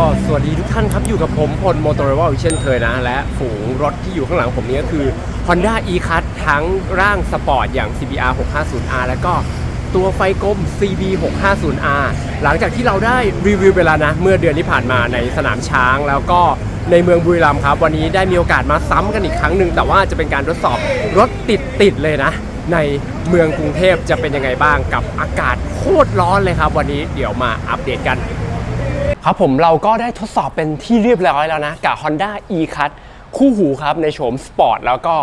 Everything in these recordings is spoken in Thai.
ก็สวัสดีทุกท่านครับ อยู่กับผมพลโมโต r ร v ลเช่นเคยนะ และฝูงรถที่อยู่ข้างหลังผมนี้ก็คือ Honda e-Cut ทั้งร่างสปอร์ตอย่าง CBR 650R แล้วก็ตัวไฟกลม CB 650R หลังจากที่เราได้รีวิวไปแล้วนะ เมื่อเดือนที่ผ่านมาในสนามช้างแล้วก็ในเมืองบุรีรัมย์ครับ วันนี้ได้มีโอกาสมาซ้ำกันอีกครั้งหนึ่งแต่ว่าจะเป็นการทดสอบรถติดๆเลยนะ ในเมืองกรุงเทพจะเป็นยังไงบ้างกับอากาศโคตรร้อนเลยครับ วันนี้เดี๋ยวมาอัปเดตกัน ครับผมเราก็ได้ทดสอบเป็นที่เรียบร้อยแล้วนะ กับ Honda e-Cut คู่หูครับ ในโฉมสปอร์ตแล้วก็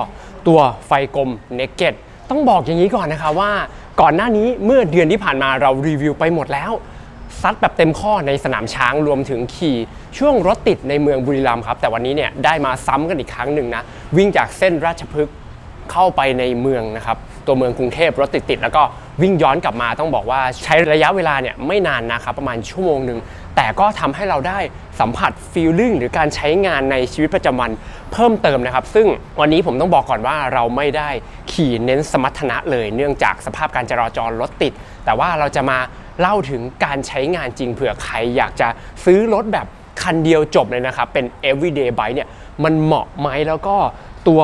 ตัวไฟกลม Naked ต้องบอกอย่างนี้ก่อนนะคะว่าก่อนหน้านี้เมื่อเดือนที่ผ่านมาเรารีวิวไปหมดแล้ว ซัดแบบเต็มข้อในสนามช้างรวมถึงขี่ช่วงรถติดในเมืองบุรีรัมย์ครับ แต่วันนี้เนี่ยได้มาซ้ำกันอีกครั้งหนึ่งนะ วิ่งจากเส้นราชพฤกษ์เข้าไปในเมืองนะครับ ตัวเมืองกรุงเทพรถติดๆแล้วก็วิ่งย้อนกลับมาต้องบอกว่าใช้ระยะเวลาเนี่ยไม่นานนะครับ ประมาณชั่วโมงหนึ่ง แต่ก็ทำให้เราได้สัมผัสฟีลลิ่งหรือการใช้งานในชีวิตประจำวันเพิ่มเติมนะครับ ซึ่งวันนี้ผมต้องบอกก่อนว่าเราไม่ได้ขี่เน้นสมรรถนะเลย เนื่องจากสภาพการจราจรรถติด แต่ว่าเราจะมาเล่าถึงการใช้งานจริงเผื่อใครอยากจะซื้อรถแบบคันเดียวจบเลยนะครับ เป็น everyday bike เนี่ยมันเหมาะไหมแล้วก็ตัว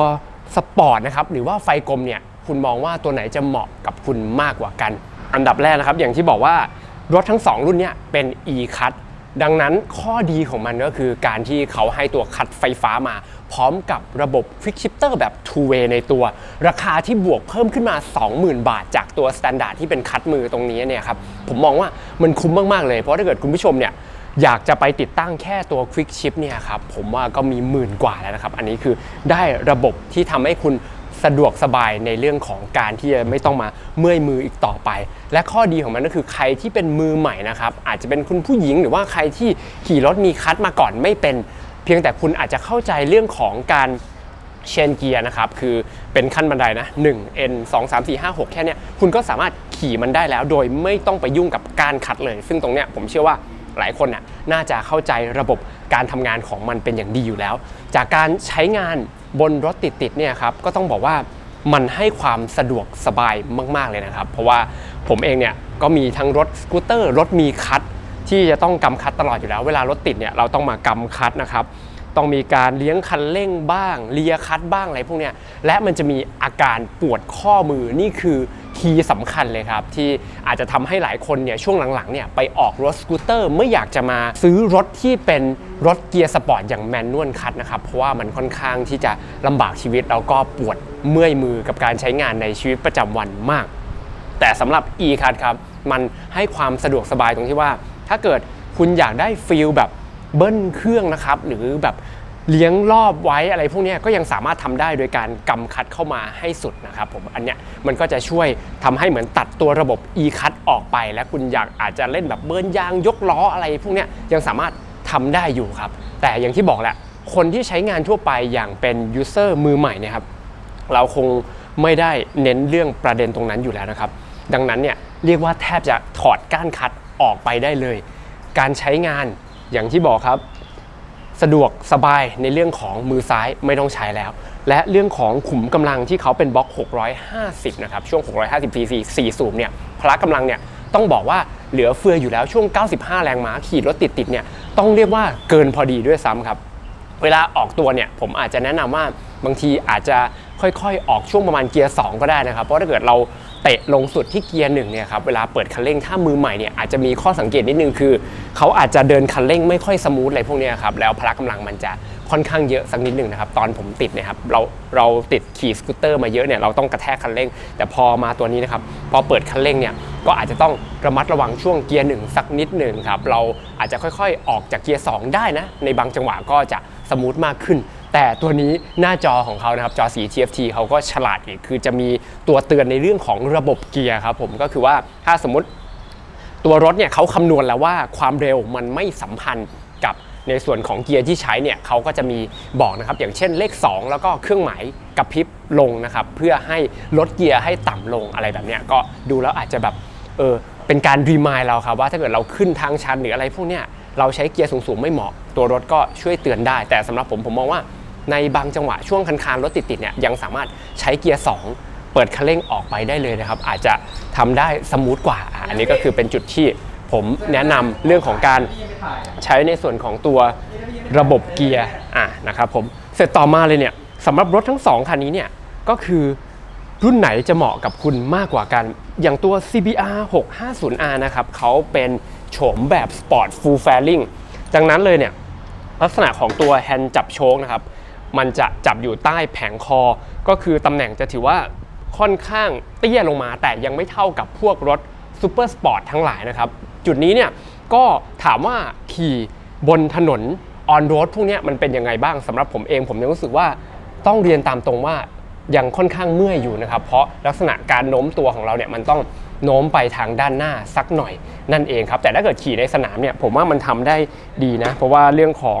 สปอร์ตนะครับหรือว่าไฟกลมเนี่ยคุณมองว่าตัวไหนจะเหมาะกับคุณมากกว่ากัน อันดับแรกนะครับ อย่างที่บอกว่า รถทั้ง 2 รุ่นเนี่ยเป็น e-cut ดังนั้นข้อดีของมันก็คือการที่เขาให้ตัวคัดไฟฟ้ามา พร้อมกับระบบ Quick Shifter แบบ two way ในตัว ราคาที่บวกเพิ่มขึ้นมา 20,000 บาท จากตัว Standard ที่เป็นคัดมือตรงนี้เนี่ยครับผมมองว่ามันคุ้มมาก ๆ เลย เพราะถ้าเกิดคุณผู้ชมเนี่ยอยากจะไปติดตั้งแค่ตัว Quick Shift เนี่ยครับผมว่าก็มีหมื่นกว่าแล้วนะครับ อันนี้คือได้ระบบที่ทำให้คุณ สะดวกสบายในเรื่องของการที่จะไม่ต้องมาเมื่อยมืออีกต่อไป และข้อดีของมันก็คือใครที่เป็นมือใหม่นะครับอาจจะเป็นคุณผู้หญิงหรือว่าใครที่ขี่รถมีคัดมาก่อนไม่เป็น เพียงแต่คุณอาจจะเข้าใจเรื่องของการเชนเกียร์นะครับคือเป็นขั้นบันไดนะ 1 N 2 3 4 5 6 แค่นี้คุณก็สามารถขี่มันได้แล้วโดยไม่ต้องไปยุ่งกับการขัดเลย ซึ่งตรงเนี้ยผมเชื่อว่า หลายคนน่ะน่าจะเข้าใจระบบการทำงานของมันเป็นอย่างดีอยู่แล้ว จากการใช้งานบนรถติดๆเนี่ยครับก็ต้องบอกว่ามันให้ความสะดวกสบายมาก ๆ เลยนะครับ เพราะว่าผมเองเนี่ยก็มีทั้งรถสกูตเตอร์ รถมีคัดที่จะต้องกำคัดตลอดอยู่แล้ว เวลารถติดเนี่ยเราต้องมากำคัดนะครับ ต้องมีการเลี้ยงคันเร่งบ้าง เลียคัดบ้างอะไรพวกเนี้ยและมันจะมีอาการปวดข้อมือนี่คือคีย์สำคัญเลยครับ ที่อาจจะทำให้หลายคนเนี่ยช่วงหลังๆเนี่ยไปออกรถสกูตเตอร์ไม่อยากจะมาซื้อรถที่เป็นรถเกียร์สปอร์ตอย่างแมนนวลคัดนะครับ เพราะว่ามันค่อนข้างที่จะลำบากชีวิตแล้วก็ปวดเมื่อยมือกับการใช้งานในชีวิตประจำวันมาก แต่สำหรับ e-card ครับมันให้ความสะดวกสบายตรงที่ว่า ถ้าเกิดคุณอยากได้ฟีลแบบ เบิ้ลเครื่องนะครับ หรือแบบเลี้ยงรอบไว้อะไรพวกนี้ก็ยังสามารถทำได้โดยการกำคัดเข้ามาให้สุดนะครับผมอันเนี้ยมันก็จะช่วยทำให้เหมือนตัดตัวระบบ e-cut ออกไป และคุณอยากอาจจะเล่นแบบเบิร์นยางยกล้ออะไรพวกนี้ยังสามารถทำได้อยู่ครับ แต่อย่างที่บอกแหละคนที่ใช้งานทั่วไปอย่างเป็นยูเซอร์มือใหม่เนี่ยครับเราคงไม่ได้เน้นเรื่องประเด็นตรงนั้นอยู่แล้วนะครับ ดังนั้นเนี่ยเรียกว่าแทบจะถอดก้านคัดออกไปได้เลย การใช้งาน อย่างที่บอกครับ สะดวกสบายในเรื่องของมือซ้ายไม่ต้องใช้แล้ว และเรื่องของขุมกำลังที่เขาเป็นบล็อก 650 นะครับ ช่วง 650 cc 4สูบเนี่ยพละกำลังเนี่ยต้องบอกว่าเหลือเฟืออยู่แล้วช่วง 95 แรงม้าขี่รถติดๆเนี่ยต้องเรียกว่าเกินพอดีด้วยซ้ำครับ เวลาออกตัวเนี่ยผมอาจจะแนะนำว่าบางทีอาจจะค่อยๆ ออกช่วงประมาณเกียร์ 2 ก็ได้นะครับ เพราะถ้าเกิดเรา เตะลงสุดที่เกียร์หนึ่งเนี่ยครับเวลาเปิดคันเร่งถ้ามือใหม่เนี่ยอาจจะมีข้อสังเกตนิดนึงคือเขาอาจจะเดินคันเร่งไม่ค่อยสมูทอะไรพวกนี้ครับแล้วพละกำลังมันจะค่อนข้างเยอะสักนิดหนึ่งนะครับตอนผมติดเนะครับเราเราติดขี่สกูตเตอร์มาเยอะเนี่ยเราต้องกระแทกคันเร่ง แต่พอมาตัวนี้นะครับพอเปิดคันเร่งเนี่ยก็อาจจะต้องระมัดระวังช่วงเกียร์หนึ่งสักนิดหนึ่งครับเราอาจจะค่อยๆ ออกจากเกียร์2ได้นะในบางจังหวะก็จะสมูทมากขึ้น แต่ตัวนี้หน้าจอของเขานะครับจอสี TFT เขาก็ฉลาดอีกคือจะมีตัวเตือนในเรื่องของระบบเกียร์ครับผมก็คือว่าถ้าสมมติตัวรถเนี่ยเขาคำนวณแล้วว่าความเร็วมันไม่สัมพันธ์กับในส่วนของเกียร์ที่ใช้เนี่ยเขาก็จะมีบอกนะครับ อย่างเช่นเลข 2 แล้วก็เครื่องหมายกระพริบลงนะครับ เพื่อให้ลดเกียร์ให้ต่ำลงอะไรแบบเนี้ยก็ดูแล้วอาจจะแบบเออเป็นการรีมายเราครับว่าถ้าเกิดเราขึ้นทางชันหรืออะไรพวกเนี้ยเราใช้เกียร์สูงๆไม่เหมาะตัวรถก็ช่วยเตือนได้ แต่สำหรับผมผมมองว่า ในบางจังหวะช่วงคันคานรถติดๆเนี่ยยังสามารถใช้เกียร์ 2 เปิดคันเร่งออกไปได้เลยนะครับ อาจจะทำได้สมูทกว่า อันนี้ก็คือเป็นจุดที่ผมแนะนำเรื่องของการใช้ในส่วนของตัวระบบเกียร์อะนะครับผมเสร็จต่อมาเลยเนี่ยสำหรับรถทั้ง 2 คันนี้เนี่ยก็คือรุ่นไหนจะเหมาะกับคุณมากกว่ากัน อย่างตัว CBR 650R นะครับเขาเป็นโฉมแบบ Sport Full Fairing ดังนั้นเลยเนี่ยลักษณะของตัวแฮนด์จับโชคนะครับ มันจะจับอยู่ใต้แผงคอ ก็คือตำแหน่งจะถือว่าค่อนข้างเตี้ยลงมา แต่ยังไม่เท่ากับพวกรถซูเปอร์สปอร์ตทั้งหลายนะครับ จุดนี้เนี่ยก็ถามว่าขี่บนถนนออนโรดพวกนี้มันเป็นยังไงบ้างสำหรับผมเอง ผมยังรู้สึกว่าต้องเรียนตามตรงว่ายังค่อนข้างเมื่อยอยู่นะครับ เพราะลักษณะการโน้มตัวของเราเนี่ยมันต้องโน้มไปทางด้านหน้าสักหน่อยนั่นเองครับ แต่ถ้าเกิดขี่ในสนามเนี่ยผมว่ามันทำได้ดีนะ เพราะว่าเรื่องของ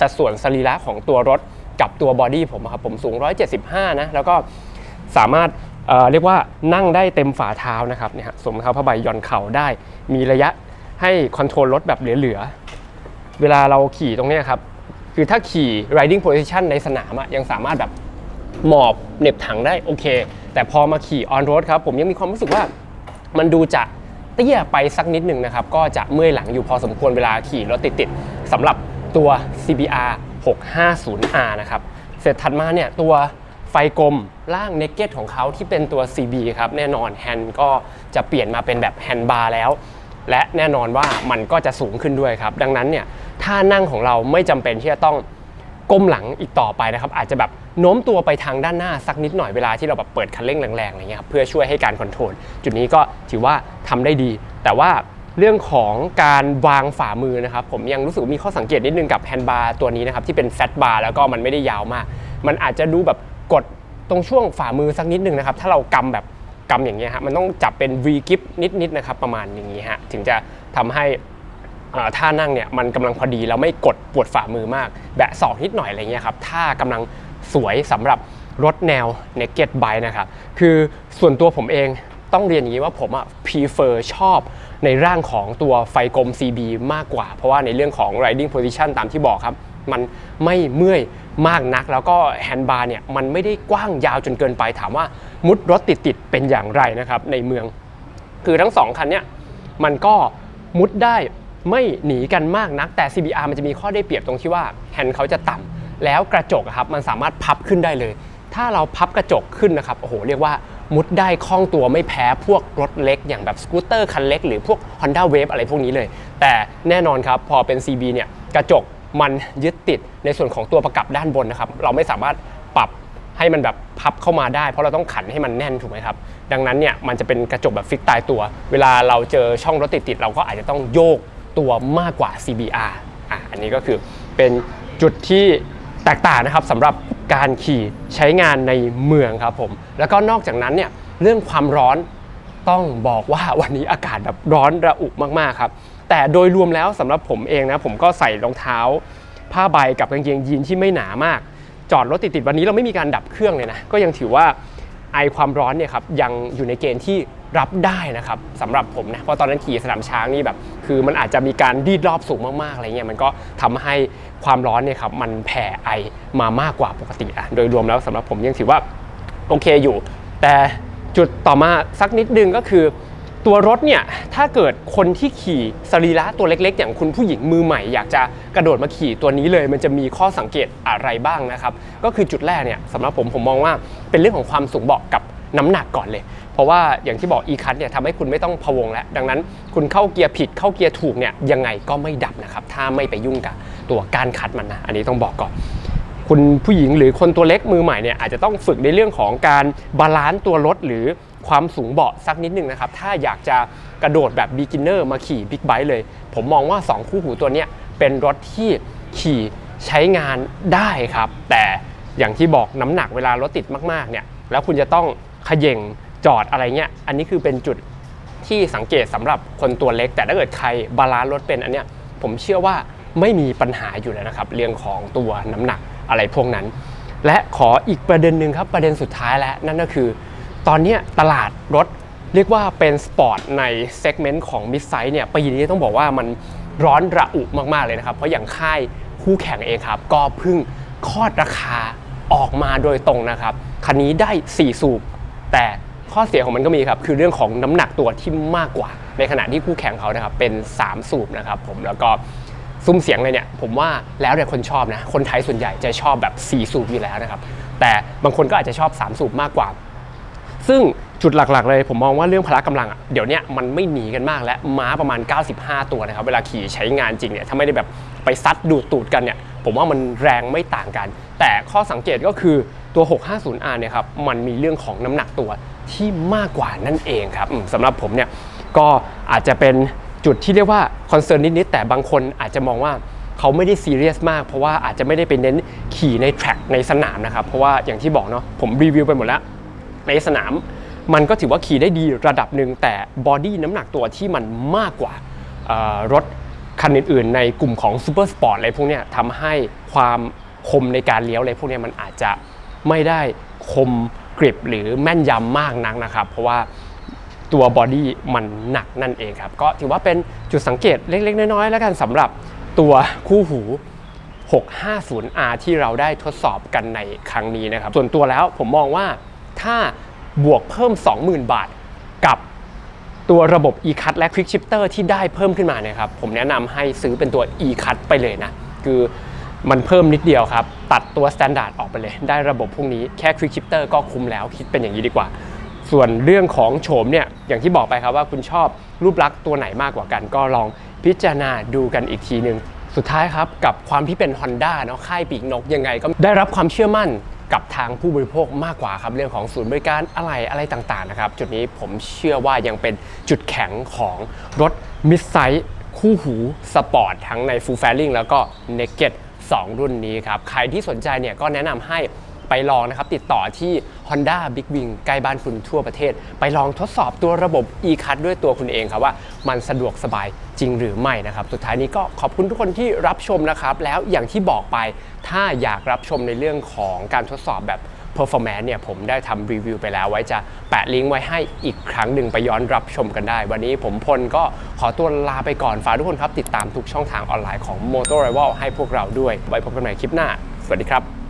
สัดส่วนสรีระของตัวรถ กับตัวบอดี้ผมอะครับผมสูง 175 นะ แล้วก็สามารถเเรียกว่านั่งได้เต็มฝ่าเท้านะครับเนี่ยสวมรองเท้าผ้าใบย่อนเข่าได้ มีระยะให้คอนโทรลรถแบบเหลือๆ เวลาเราขี่ตรงนี้ครับ คือถ้าขี่ riding position ในสนามอะยังสามารถแบบหมอบเหน็บถังได้โอเค แต่พอมาขี่ on road ครับผมยังมีความรู้สึกว่ามันดูจะเตี้ยไปสักนิดหนึ่งนะครับ ก็จะเมื่อยหลังอยู่พอสมควรเวลาขี่รถติดๆสำหรับตัว CBR 650R นะครับ เสร็จถัดมาเนี่ยตัวไฟกลมล่างเนกเก็ตของเขาที่เป็นตัว CB ครับ แน่นอนแฮนด์ก็จะเปลี่ยนมาเป็นแบบแฮนด์บาร์แล้ว และแน่นอนว่ามันก็จะสูงขึ้นด้วยครับ ดังนั้นเนี่ยท่านั่งของเราไม่จำเป็นที่จะต้องก้มหลังอีกต่อไปนะครับ อาจจะแบบโน้มตัวไปทางด้านหน้าสักนิดหน่อยเวลาที่เราแบบเปิดคันเร่งแรงๆอะไรเงี้ยครับเพื่อช่วยให้การคอนโทรลจุดนี้ก็ถือว่าทำได้ดี แต่ว่า เรื่องของการวางฝ่ามือนะครับ ผมยังรู้สึกมีข้อสังเกตนิดนึงกับแฮนด์บาร์ตัวนี้นะครับ ที่เป็นแฟตบาร์แล้วก็มันไม่ได้ยาวมาก มันอาจจะดูแบบกดตรงช่วงฝ่ามือสักนิดนึงนะครับ ถ้าเรากำแบบกำอย่างเงี้ยฮะมันต้องจับเป็น V grip นิดๆนะครับ ประมาณอย่างนี้ฮะถึงจะทำให้ท่านั่งเนี่ยมันกำลังพอดีแล้วไม่กดปวดฝ่ามือมาก แบะศอกนิดหน่อยอะไรเงี้ยครับท่ากำลังสวยสำหรับรถแนว naked bike นะครับ คือส่วนตัวผมเอง ต้องเรียนอย่างนี้ว่าผมอะ prefer ชอบในร่างของตัวไฟกลม CB มากกว่า เพราะว่าในเรื่องของ riding position ตามที่บอกครับ มันไม่เมื่อยมากนัก แล้วก็แฮนด์บาร์เนี่ยมันไม่ได้กว้างยาวจนเกินไปถามว่ามุดรถติดๆเป็นอย่างไรนะครับในเมือง คือทั้งสองคันเนี่ยมันก็มุดได้ไม่หนีกันมากนัก แต่ CBR มันจะมีข้อได้เปรียบตรงที่ว่าแฮนด์เขาจะต่ำแล้วกระจกครับมันสามารถพับขึ้นได้เลย ถ้าเราพับกระจกขึ้นนะครับโอ้โหเรียกว่า มุดได้คล่องตัวไม่แพ้พวกรถเล็ก อย่างแบบสกูตเตอร์คันเล็กหรือพวก Honda Wave อะไรพวกนี้เลย แต่แน่นอนครับพอเป็น CB เนี่ยกระจกมันยึดติดในส่วนของตัวประกับด้านบนนะครับ เราไม่สามารถปรับให้มันแบบพับเข้ามาได้ เพราะเราต้องขันให้มันแน่นถูกไหมครับ ดังนั้นเนี่ยมันจะเป็นกระจกแบบฟิกตายตัว เวลาเราเจอช่องรถติดๆเราก็อาจจะต้องโยกตัวมากกว่า CBR อะอันนี้ก็คือเป็นจุดที่แตกต่างนะครับสำหรับ การขี่ใช้งานในเมืองครับผม แล้วก็นอกจากนั้นเนี่ยเรื่องความร้อนต้องบอกว่าวันนี้อากาศแบบร้อนระอุมากๆครับ แต่โดยรวมแล้วสำหรับผมเองนะผมก็ใส่รองเท้า ผ้าใบกับกางเกงยีนที่ไม่หนามาก จอดรถติดๆวันนี้เราไม่มีการดับเครื่องเลยนะก็ยังถือว่าไอความร้อนเนี่ยครับยังอยู่ในเกณฑ์ที่ รับได้นะครับสำหรับผมนะเพราะตอนนั้นขี่สนามช้างนี่แบบ คือมันอาจจะมีการดีดรอบสูงมากๆอะไรเงี้ยมันก็ทำให้ความร้อนเนี่ยครับมันแผ่ไอมามากกว่าปกติอะโดยรวมแล้วสำหรับผมยังถือว่าโอเคอยู่ แต่จุดต่อมาสักนิดนึงก็คือตัวรถเนี่ยถ้าเกิดคนที่ขี่สรีระตัวเล็กๆ อย่างคุณผู้หญิงมือใหม่ อยากจะกระโดดมาขี่ตัวนี้เลย มันจะมีข้อสังเกตอะไรบ้างนะครับ ก็คือจุดแรกเนี่ยสำหรับผมผมมองว่าเป็นเรื่องของความสูงเบาะกับ น้ำหนักก่อนเลย เพราะว่าอย่างที่บอก e c u t เนี่ยทำให้คุณไม่ต้องพะวงแล้ว ดังนั้นคุณเข้าเกียร์ผิดเข้าเกียร์ถูกเนี่ยยังไงก็ไม่ดับนะครับถ้าไม่ไปยุ่งกับตัวการคัดมันนะอันนี้ต้องบอกก่อนคุณผู้หญิงหรือคนตัวเล็กมือใหม่เนี่ยอาจจะต้องฝึกในเรื่องของการบาลานซ์ตัวรถหรือความสูงเบาะสักนิดนึงนะครับ ถ้าอยากจะกระโดดแบบ beginner มาขี่บิ๊กไบค์เลย ผมมองว่า 2 คู่หูตัวเนี้ยเป็นรถที่ขี่ใช้งานได้ครับ แต่อย่างที่บอกน้ำหนักเวลารถติดมากๆเนี่ยแล้วคุณจะต้อง ย่งจอดอะไรเงี้ยอันนี้คือเป็นจุดที่สังเกตสำหรับคนตัวเล็ก แต่ถ้าเกิดใครบาลานซ์รถเป็นอันเนี้ยผมเชื่อว่าไม่มีปัญหาอยู่แล้วนะครับ เรื่องของตัวน้ำหนักอะไรพวกนั้น และขออีกประเด็นหนึ่งครับประเด็นสุดท้ายแล้วนั่นก็คือ ตอนนี้ตลาดรถเรียกว่าเป็นสปอร์ตในเซกเมนต์ของมิดไซส์เนี่ยปีนี้ต้องบอกว่ามันร้อนระอุมากๆเลยนะครับ เพราะอย่างค่ายคู่แข่งเองครับ ก็เพิ่งคลอดราคาออกมาโดยตรงนะครับ คันนี้ได้ 4 สูบ แต่ข้อเสียของมันก็มีครับ คือเรื่องของน้ำหนักตัวที่มากกว่า ในขณะที่คู่แข่งเขานะครับเป็น 3 สูบนะครับผมแล้วก็ซุ้มเสียงเลยเนี่ยผมว่าแล้วแต่คนชอบนะ คนไทยส่วนใหญ่จะชอบแบบ 4 สูบอยู่แล้วนะครับ แต่บางคนก็อาจจะชอบ 3 สูบมากกว่า ซึ่งจุดหลักๆ เลยผมมองว่าเรื่องพละกำลังอะเดี๋ยวนี้มันไม่หนีกันมากแล้วม้าประมาณ 95 ตัวนะครับ เวลาขี่ใช้งานจริงเนี่ยถ้าไม่ได้แบบไปซัดดูดตูดกันเนี่ยผมว่ามันแรงไม่ต่างกัน แต่ข้อสังเกตก็คือ ตัว 650R เนี่ยครับมันมีเรื่องของน้ำหนักตัวที่มากกว่านั่นเองครับสำหรับผมเนี่ยก็อาจจะเป็นจุดที่เรียกว่าคอนเซิร์นนิดๆแต่บางคนอาจจะมองว่าเขาไม่ได้ซีเรียสมาก เพราะว่าอาจจะไม่ได้ไปเน้นขี่ในแทร็กในสนามนะครับ เพราะว่าอย่างที่บอกเนาะผมรีวิวไปหมดแล้ว ในสนามมันก็ถือว่าขี่ได้ดีระดับหนึ่งแต่บอดี้น้ำหนักตัวที่มันมากกว่ารถคันอื่นๆ ในกลุ่มของซูเปอร์สปอร์ตอะไรพวกเนี้ยทำให้ความคมในการเลี้ยวอะไรพวกเนี้ยมันอาจจะ ไม่ได้คมกริบหรือแม่นยำมากนักนะครับ เพราะว่าตัวบอดี้มันหนักนั่นเองครับ ก็ถือว่าเป็นจุดสังเกตเล็ก ๆ น้อยๆแล้วกันสำหรับตัวคู่หู 650R ที่เราได้ทดสอบกันในครั้งนี้นะครับ ส่วนตัวแล้วผมมองว่าถ้าบวกเพิ่ม 20,000 บาทกับตัวระบบ e-cut และ quick shifter ที่ได้เพิ่มขึ้นมาเนี่ยครับ ผมแนะนำให้ซื้อเป็นตัว e-cut ไปเลยนะ คือ มันเพิ่มนิดเดียวครับ ตัดตัว standard ออกไปเลย ได้ระบบพวกนี้แค่ quick shifter ก็คุ้มแล้วคิดเป็นอย่างนี้ดีกว่า ส่วนเรื่องของโฉมเนี่ยอย่างที่บอกไปครับว่าคุณชอบรูปลักษณ์ตัวไหนมากกว่ากัน ก็ลองพิจารณาดูกันอีกทีหนึ่งสุดท้ายครับ กับความที่เป็น Honda เนาะค่ายปีกนกยังไง ก็ได้รับความเชื่อมั่นกับทางผู้บริโภคมากกว่าครับเรื่องของศูนย์บริการอะไรอะไรต่างๆนะครับจุดนี้ผมเชื่อว่ายังเป็นจุดแข็งของรถมิดไซส์คู่หูสปอร์ตทั้งใน Full Fairing แล้วก็ Naked 2 รุ่นนี้ครับ ใครที่สนใจเนี่ยก็แนะนำให้ไปลองนะครับ ติดต่อที่ Honda Big Wing ใกล้บ้านคุณทั่วประเทศ ไปลองทดสอบตัวระบบ e-cut ด้วยตัวคุณเองครับว่ามันสะดวกสบายจริงหรือไม่นะครับ สุดท้ายนี้ก็ขอบคุณทุกคนที่รับชมนะครับ แล้วอย่างที่บอกไปถ้าอยากรับชมในเรื่องของการทดสอบแบบ performance เนี่ยผมได้ทำรีวิวไปแล้ว ไว้จะแปะลิงก์ไว้ให้อีกครั้งหนึ่งไปย้อนรับชมกันได้ วันนี้ผมพลก็ขอตัวลาไปก่อนฝากทุกคนครับ ติดตามทุกช่องทางออนไลน์ของ Motor Rival ให้พวกเราด้วย ไว้พบกันใหม่คลิปหน้า สวัสดีครับ